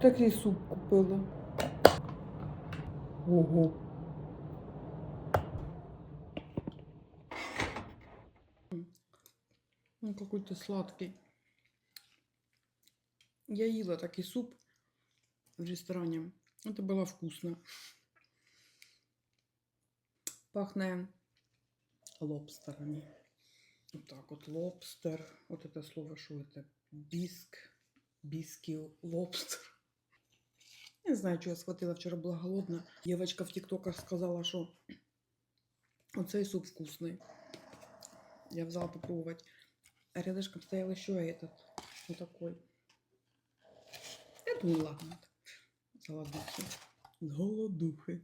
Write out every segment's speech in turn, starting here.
такий суп купила. Ого. Ну, какой-то сладкий. Я ела такой суп в ресторане. Это было вкусно. Пахнет лобстерами. Вот так вот, лобстер. Вот это слово, что это? Биск. Биски лобстер. Не знаю, что я схватила, вчора була голодна. Девочка в тиктоках сказала, що оцей суп вкусний. Я взяла попробовать. А рядышком стоял еще этот. Вот такой. Я думаю, ладно. Голодухи. Голодухи.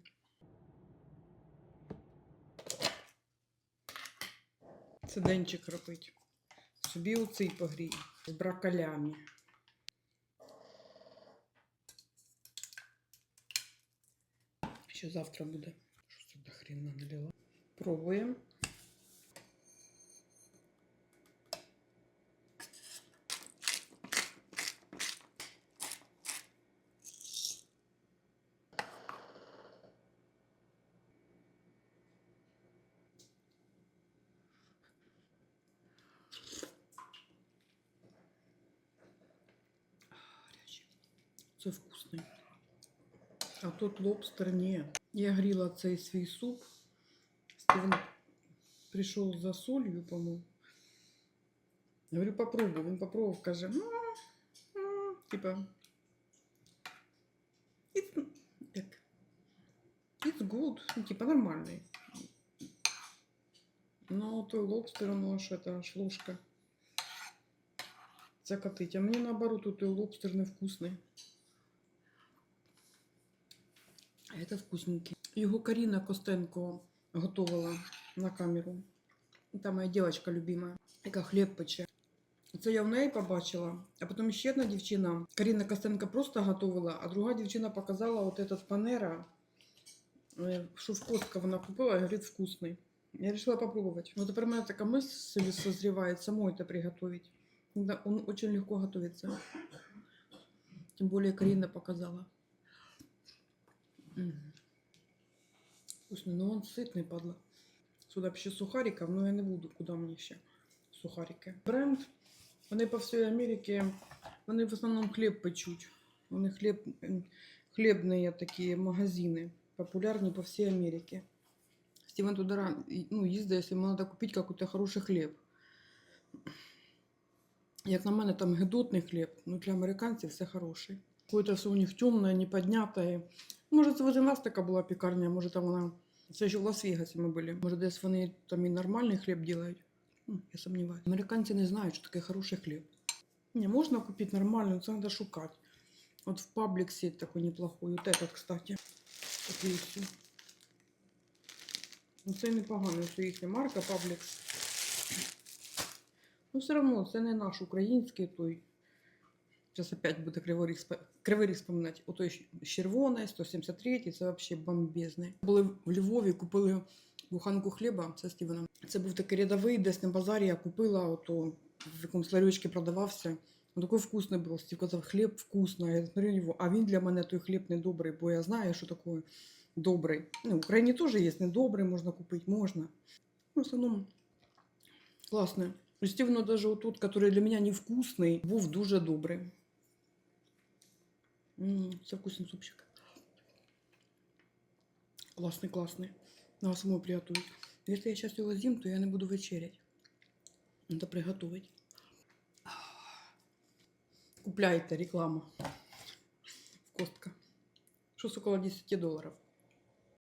Це денчик робить. Собі оцей погрій. З браколями. Що завтра буде? Що це до хрена налила? Пробуємо. Це вкусний. А тут лобстер ні. Я гріла цей свій суп. Стивен прийшов за солью, по-моєму. Я говорю, попробуй. Він попробував, каже, «М, м», типа. It's, як? It's good. Ну, типа нормальний. Ну, той лобстер, ну, аж это аж ложка. Закатить. А мені наоборот, той лобстер невкусний. это вкусненький. Його Каріна Костенко готувала на камеру. Та моя дівчинка любима, яка хліб пече. Це я в неї побачила, а потім ще одна дівчина, Каріна Костенко просто готувала, а друга дівчина показала от этот панера, е, що в Костка вона купила, і говорить, вкусний. Я решила попробовать. Но тепер у мене така мысль созревает самой это приготовить. Да, он очень легко готовится. Тем более Карина показала. Мгм. Вкусный, но он сытный, падла. Сюда б ще сухариків, но я не буду. Куди мені ще сухарики? Бренд. Вони по всій Америці, вони в основному хліб печуть. Вони хліб, м, хлібні такі магазини, популярні по всій Америці. Стівен туди ран- і- ну, їздить, якщо йому треба купити якийсь хороший хліб. Як на мене, там гидотний хліб, ну для американців все хороший. Какое-то все у них темне, неподнятое. Може, це возле нас така була пекарня, може там вона. Це ще в Лас-Вегасі ми були. Може, десь вони там і нормальний хліб роблять. Я сумніваюся. Американці не знають, що таке хороший хліб. Не, можна купити нормально, це треба шукати. От в Пабліксі такой неплохой. Вот этот, кстати. Такий. Ну, це непогано, що їхня марка Паблікс. Ну, все одно, це не наш український той. Зараз опять буде кривий ріг, спа- кривий ріг вспоминати. Отой щ- з червоний, 173, це взагалі бомбезний. Були в Львові, купили буханку хліба, це Стівена. Це був такий рядовий, десь на базарі я купила, ото в якомусь ларючці продавався. Він такий вкусний був. Стів казав, хліб вкусний. Я смотрю на нього, а він для мене той хліб не добрий, бо я знаю, що таке добрий. Ну, в Україні теж є недобрий, можна купити, можна. Ну, в основному класне. Стівно даже отут, який для мене невкусний, був дуже добрий. М, Це вкусний супчик. Классный, классный. На самой приготовить. Если я сейчас его зим, то я не буду вечерять. Надо приготовить. Купляйте реклама. Костка. Что с около 10 долларов.